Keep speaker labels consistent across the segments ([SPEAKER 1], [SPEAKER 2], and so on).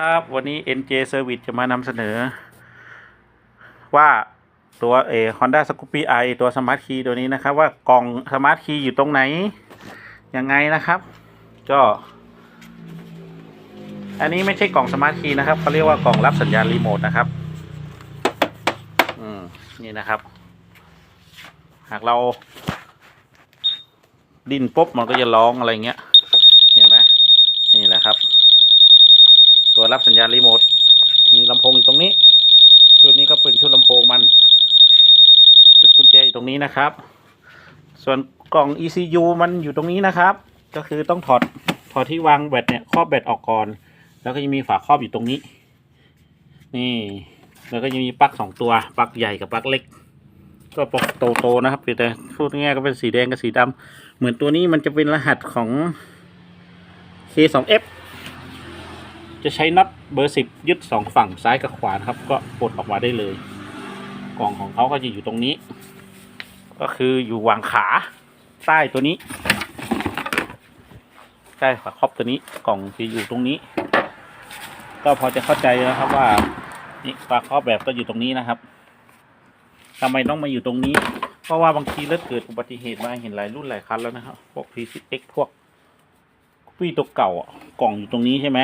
[SPEAKER 1] ครับวันนี้ NJ Service จะมานำเสนอ ว่าตัวเอ Honda Scoopy i ตัว Smart Key ตัวนี้นะครับ ว่ากล่อง Smart Key อยู่ตรงไหน ยังไงนะครับ ก็ อันนี้ไม่ใช่กล่อง Smart Key นะครับเขาเรียกว่ากล่องรับสัญญาณรีโมทนะครับ อืม นี่นะครับ หากเรา ดิ้นปุ๊บมันก็จะร้องอะไรเงี้ย เห็นไหมนี่แหละครับ ตัวรับสัญญาณรีโมท มีลำโพงอยู่ตรงนี้ ชุดนี้ก็เป็นชุดลำโพงมัน ชุดกุญแจอยู่ตรงนี้นะครับ ส่วนกล่อง ECU มันอยู่ตรงนี้นะครับ ก็คือต้องถอดถอดที่วางแบตเนี่ยครอบแบตออกก่อน แล้วก็จะมีฝาครอบอยู่ตรงนี้ นี่ แล้วก็จะมีปลั๊กสองตัว ปลั๊กใหญ่กับปลั๊กเล็ก ก็ปลั๊กโตๆนะครับแต่พูดง่ายๆก็เป็นสีแดงกับสีดำเหมือนตัวนี้มันจะเป็นรหัสของ K2F จะใช้น็อตเบอร์สิบยึดสองฝั่งซ้ายกับขวานครับ ก็ปลดออกมาได้เลย กล่องของเขาก็จะอยู่ตรงนี้ ก็คืออยู่วางขาใต้ตัวนี้ใต้ฝาครอบตัวนี้กล่องจะอยู่ตรงนี้ ก็พอจะเข้าใจแล้วครับว่านี่ฝาครอบแบบก็อยู่ตรงนี้นะครับทำไมต้องมาอยู่ตรงนี้ เพราะว่าบางทีแล้วเกิดอุบัติเหตุมาเห็นหลายรุ่นหลายคันแล้วนะครับพวก P10X พวกพี่ตัวเก่ากล่องอยู่ตรงนี้ใช่ไหม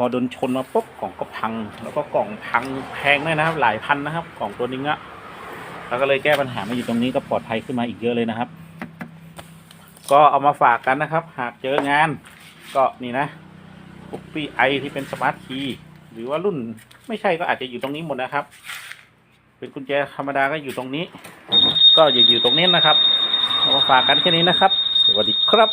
[SPEAKER 1] พอโดนชนมาปุ๊บกล่องก็พัง แล้วก็กล่องพังแพงด้วยนะครับ หลายพันนะครับ กล่องตัวนี้อะแล้วก็เลยแก้ปัญหามาอยู่ตรงนี้ก็ปลอดภัยขึ้นมาอีกเยอะเลยนะครับ ก็เอามาฝากกันนะครับ หากเจองาน ก็นี่นะปุ๊บปี้ไอที่เป็นสมาร์ทคีย์หรือว่ารุ่นไม่ใช่ก็อาจจะอยู่ตรงนี้หมดนะครับ เป็นกุญแจธรรมดาก็อยู่ตรงนี้ ก็อยู่อยู่ตรงนี้นะครับเอามาฝากกันแค่นี้นะครับ สวัสดีครับ